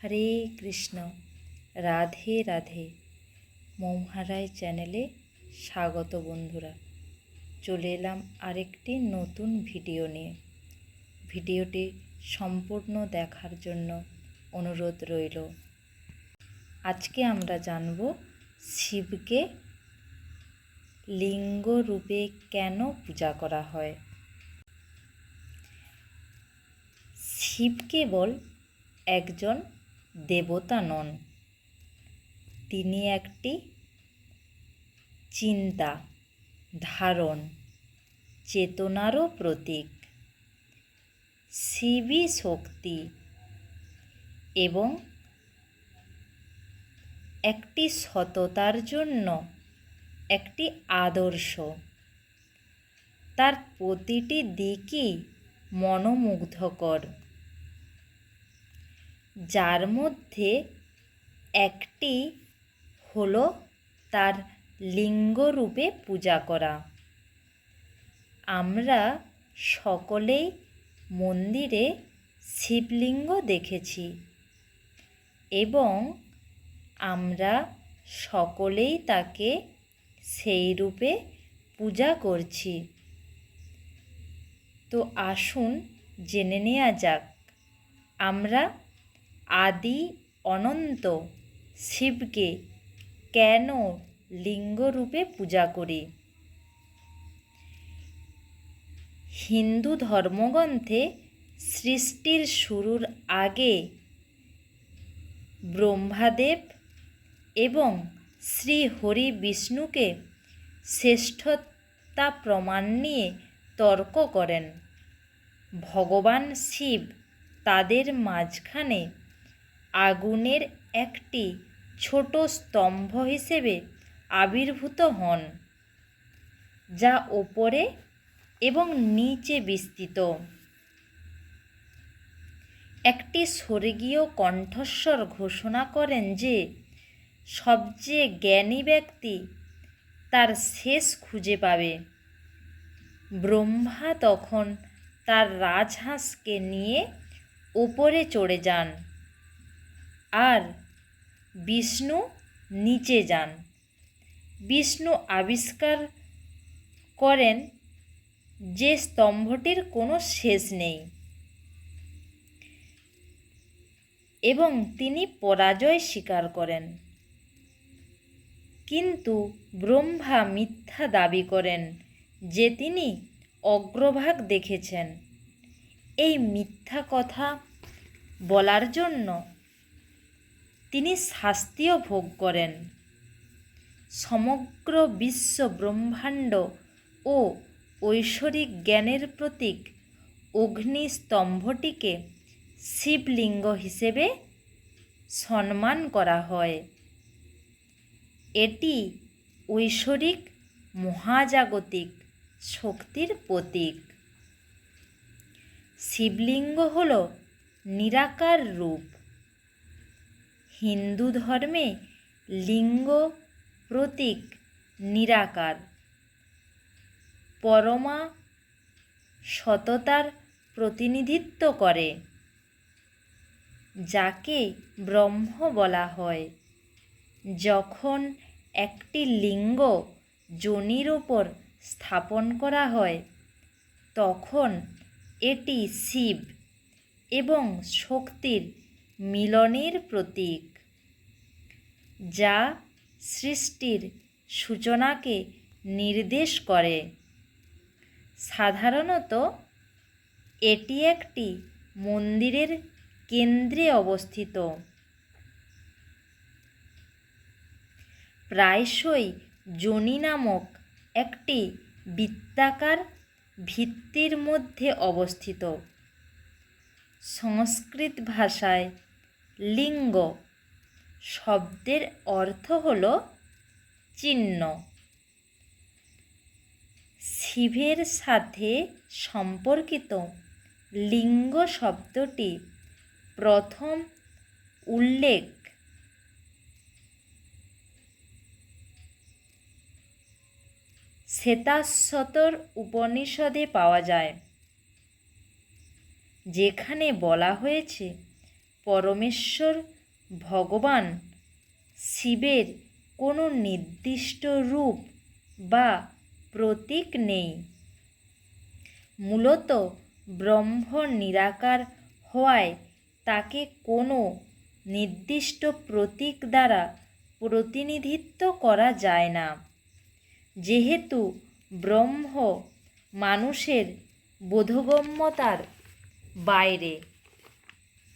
হরে কৃষ্ণ। রাধে রাধে। মৌহারায় চ্যানেলে স্বাগত বন্ধুরা। চলে এলাম আরেকটি নতুন ভিডিও নিয়ে। ভিডিওটি সম্পূর্ণ দেখার জন্য অনুরোধ রইল। আজকে আমরা জানব শিবকে লিঙ্গ রূপে কেন পূজা করা হয়। শিব কেবল একজন দেবতা নন। তিনি একটি চিন্তা, ধারণ, চেতনারও প্রতীক। শিবই শক্তি এবং একটি সততার জন্য একটি আদর্শ। তার প্রতিটি দিকই মনোমুগ্ধকর। যার মধ্যে একটি হল তার লিঙ্গরূপে পূজা করা। আমরা সকলেই মন্দিরে শিবলিঙ্গ দেখেছি এবং আমরা সকলেই তাকে সেই রূপে পূজা করছি। তো আসুন জেনে নেওয়া যাক, আমরা আদি অনন্ত শিবকে কেন লিঙ্গরূপে পূজা করি? হিন্দু ধর্মগ্রন্থে সৃষ্টির শুরুর আগে ব্রহ্মাদেব এবং শ্রী হরি বিষ্ণুকে শ্রেষ্ঠতা প্রমাণ নিয়ে তর্ক করেন। ভগবান শিব তাদের মাঝখানে আগুনের একটি ছোট স্তম্ভ হিসেবে আবির্ভূত হন, যা ওপরে এবং নিচে বিস্তৃত। একটি স্বর্গীয় কণ্ঠস্বর ঘোষণা করেন যে, সবচেয়ে জ্ঞানী ব্যক্তি তার শেষ খুঁজে পাবে। ব্রহ্মা তখন তার রাজহাঁসকে নিয়ে ওপরে চড়ে যান। আর বিষ্ণু নিচে যান। বিষ্ণু আবিষ্কার করেন যে স্তম্ভটির কোনো শেষ নেই এবং তিনি পরাজয় স্বীকার করেন। কিন্তু ব্রহ্মা মিথ্যা দাবি করেন যে তিনি অগ্রভাগ দেখেছেন। এই মিথ্যা কথা বলার জন্য তিনি শাস্তিও ভোগ করেন। সমগ্র বিশ্ব ব্রহ্মাণ্ড ও ঐশ্বরিক জ্ঞানের প্রতীক অগ্নিস্তম্ভটিকে শিবলিঙ্গ হিসেবে সম্মান করা হয়। এটি ঐশ্বরিক মহাজাগতিক শক্তির প্রতীক। শিবলিঙ্গ হল নিরাকার রূপ। হিন্দু ধর্মে লিঙ্গ প্রতীক নিরাকার। পরমা সততার প্রতিনিধিত্ব করে, যাকে ব্রহ্ম বলা হয়। যখন একটি লিঙ্গ যোনির ওপর স্থাপন করা হয়, তখন এটি শিব এবং শক্তির মিলনের প্রতীক, যা সৃষ্টির সূচনাকে নির্দেশ করে। সাধারণত, এটি একটি মন্দিরের কেন্দ্রে অবস্থিত। প্রায়শই জনি নামক একটি বৃত্তাকার ভিত্তির মধ্যে অবস্থিত। সংস্কৃত ভাষায় লিঙ্গ। শব্দের অর্থ হল চিহ্ন। শিবের সাথে সম্পর্কিত লিঙ্গ শব্দটি প্রথম উল্লেখ। শ্বেতাশ্বতর উপনিষদে পাওয়া যায়, যেখানে বলা হয়েছে পরমেশ্বর ভগবান শিবের কোনো নির্দিষ্ট রূপ বা প্রতীক নেই। মূলত ব্রহ্ম নিরাকার হওয়ায় তাকে কোনো নির্দিষ্ট প্রতীক দ্বারা প্রতিনিধিত্ব করা যায় না। যেহেতু ব্রহ্ম মানুষের বোধগম্যতার বাইরে।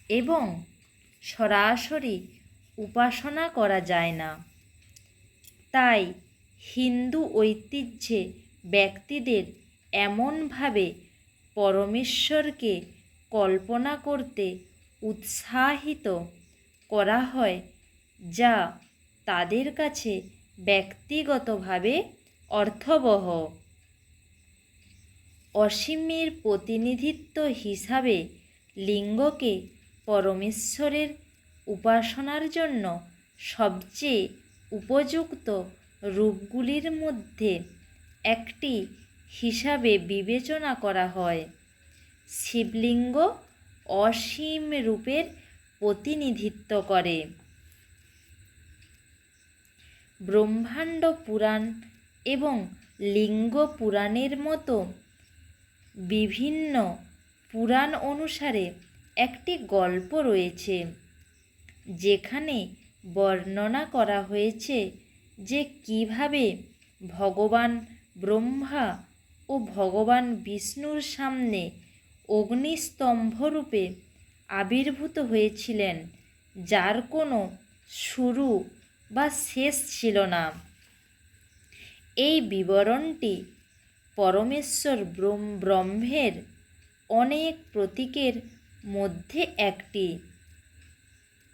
এবং সরাসরি উপাসনা করা যায় না। তাই হিন্দু ঐতিহ্যে ব্যক্তিদের এমনভাবে পরমেশ্বরকে কল্পনা করতে উৎসাহিত করা হয় যা তাদের কাছে ব্যক্তিগতভাবে অর্থবহ। অসীমের প্রতিনিধিত্ব হিসাবে লিঙ্গকে পরমেশ্বরের উপাসনার জন্য সবচেয়ে উপযুক্ত রূপগুলির মধ্যে একটি হিসাবে বিবেচনা করা হয়। শিবলিঙ্গ অসীম রূপের প্রতিনিধিত্ব করে। ব্রহ্মাণ্ড পুরাণ এবং লিঙ্গ পুরাণের মতো বিভিন্ন পুরাণ অনুসারে একটি গল্প রয়েছে যেখানে বর্ণনা করা হয়েছে যে কীভাবে ভগবান ব্রহ্মা ও ভগবান বিষ্ণুর সামনে অগ্নিস্তম্ভরূপে আবির্ভূত হয়েছিলেন, যার কোনো শুরু বা শেষ ছিল না। এই বিবরণটি পরমেশ্বর ব্রহ্মের অনেক প্রতীকের মধ্যে একটি।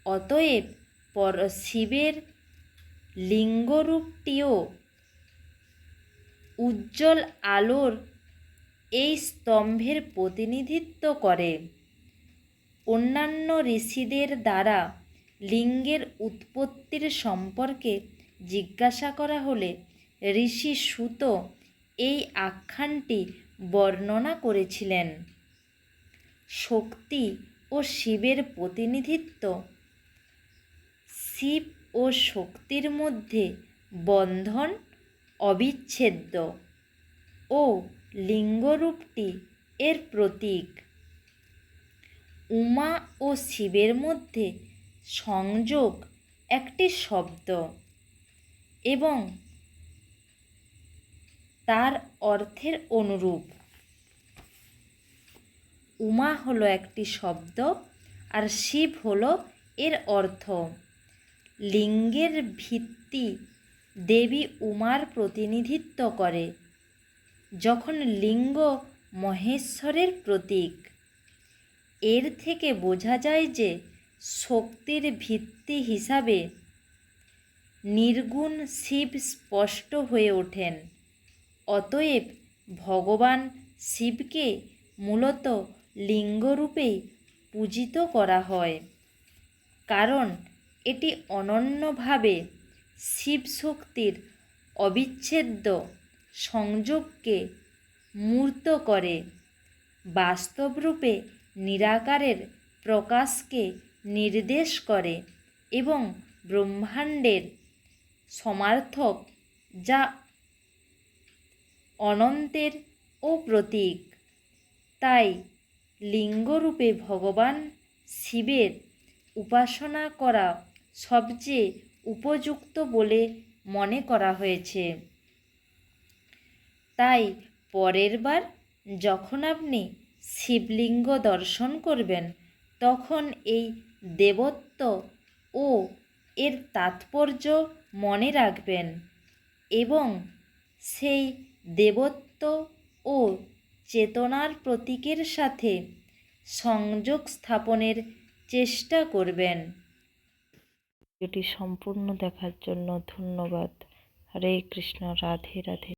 অতএব পর শিবের লিঙ্গরূপটিও উজ্জ্বল আলোর এই স্তম্ভের প্রতিনিধিত্ব করে। অন্যান্য ঋষিদের দ্বারা লিঙ্গের উৎপত্তির সম্পর্কে জিজ্ঞাসা করা হলে ঋষি সুত এই আখ্যানটি বর্ণনা করেছিলেন। শক্তি ও শিবের প্রতিনিধিত্ব। শিব ও শক্তির মধ্যে বন্ধন অবিচ্ছেদ্য ও লিঙ্গরূপটি এর প্রতীক। উমা ও শিবের মধ্যে সংযোগ একটি শব্দ এবং তার অর্থের অনুরূপ। উমা হলো একটি শব্দ আর শিব হলো এর অর্থ। লিঙ্গের ভিত্তি দেবী উমার প্রতিনিধিত্ব করে, যখন লিঙ্গ মহেশ্বরের প্রতীক। এর থেকে বোঝা যায় যে শক্তির ভিত্তি হিসাবে নির্গুণ শিব স্পষ্ট হয়ে ওঠেন। অতএব ভগবান শিবকে মূলত লিঙ্গরূপেই পূজিত করা হয়। কারণ এটি অনন্যভাবে শিব শক্তির অবিচ্ছেদ্য সংযোগকে মূর্ত করে। বাস্তবরূপে নিরাকারের প্রকাশকে নির্দেশ করে এবং ব্রহ্মাণ্ডের সমার্থক যা অনন্তের ও প্রতীক। তাই লিঙ্গরূপে ভগবান শিবের উপাসনা করা সবচেয়ে উপযুক্ত বলে মনে করা হয়েছে। তাই পরের বার যখন আপনি শিবলিঙ্গ দর্শন করবেন, তখন এই দেবত্ব ও এর তাৎপর্য মনে রাখবেন এবং সেই দেবত্ব ও চেতনার প্রতীকের সাথে সংযোগ স্থাপনের চেষ্টা করবেন। এটি সম্পূর্ণ দেখার জন্য ধন্যবাদ। হরে কৃষ্ণ, রাধে রাধে।